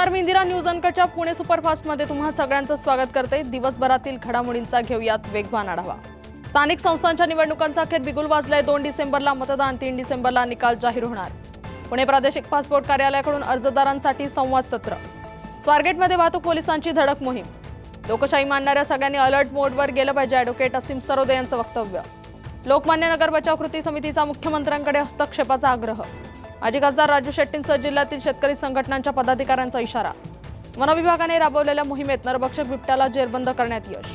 पुणे सुपरफास्टमध्ये तुम्हा सगळ्यांचं स्वागत करते. दिवसभरातील घडामोडींचा घेऊयात वेगवान आढावा. स्थानिक संस्थांच्या निवडणुकांचा अखेर बिगुल वाजलाय. दोन डिसेंबरला मतदान तीन डिसेंबरला निकाल जाहीर होणार. पुणे प्रादेशिक पासपोर्ट कार्यालयाकडून अर्जदारांसाठी संवाद सत्र. स्वारगेटमध्ये वाहतूक पोलिसांची धडक मोहीम. लोकशाही मानणाऱ्या सगळ्यांनी अलर्ट मोडवर गेलं पाहिजे अॅडव्होकेट असीम सरोदे यांचं वक्तव्य. लोकमान्य नगर बचाव कृती समितीचा मुख्यमंत्र्यांकडे हस्तक्षेपाचा आग्रह. माजी खासदार राजू शेट्टींसह जिल्ह्यातील शेतकरी संघटनांच्या पदाधिकाऱ्यांचा इशारा. वनविभागाने राबवलेल्या मोहिमेत नरभक्षक बिबट्याला जेरबंद करण्यात यश.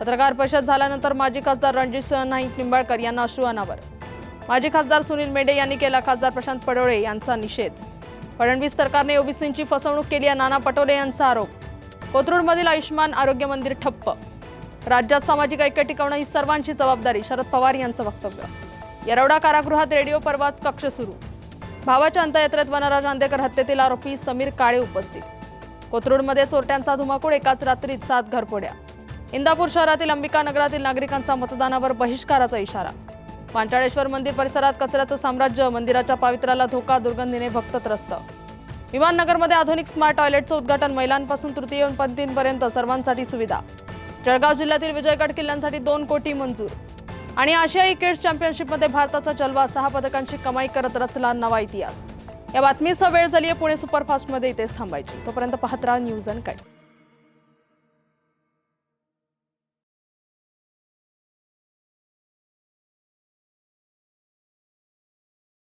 पत्रकार परिषद झाल्यानंतर माजी खासदार रणजितसिंह नाईक निंबाळकर यांना अश्रू अनावर. माजी खासदार सुनील मेंढे यांनी केला खासदार प्रशांत पडोळे यांचा निषेध. फडणवीस सरकारने ओबीसींची फसवणूक केली आहे नाना पटोले यांचा आरोप. कोथरूडमधील आयुष्मान आरोग्य मंदिर ठप्प. राज्यात सामाजिक ऐक्य टिकवणं ही सर्वांची जबाबदारी शरद पवार यांचं वक्तव्य. येरवडा कारागृहात रेडिओ परवाच कक्ष सुरू. भावाच्या अंत्ययात्रेत वनराज आंदेकर हत्येतील आरोपी समीर काळे उपस्थित. कोथरूडमध्ये चोरट्यांचा धुमाकूळ एकाच रात्रीत सात घरफोड्या. इंदापूर शहरातील अंबिका नगरातील नागरिकांचा मतदानावर बहिष्काराचा इशारा. पांचाळेश्वर मंदिर परिसरात कचऱ्याचं साम्राज्य मंदिराच्या पावित्र्याला धोका दुर्गंधीने भक्त त्रस्त विमाननगरमध्ये आधुनिक स्मार्ट टॉयलेटचं उद्घाटन महिलांपासून तृतीयपंथींपर्यंत सर्वांसाठी सुविधा. जळगाव जिल्ह्यातील विजयगड किल्ल्यांसाठी दोन कोटी मंजूर. आणि आशियाई किड्स चॅम्पियनशिपमध्ये भारताचा जलवा सहा पदकांची कमाई करत रचला नवा इतिहास. या बातमीसह वेळ झाली आहे पुणे सुपरफास्टमध्ये इथेच थांबायची. तोपर्यंत पाहत राहा न्यूज अँड कट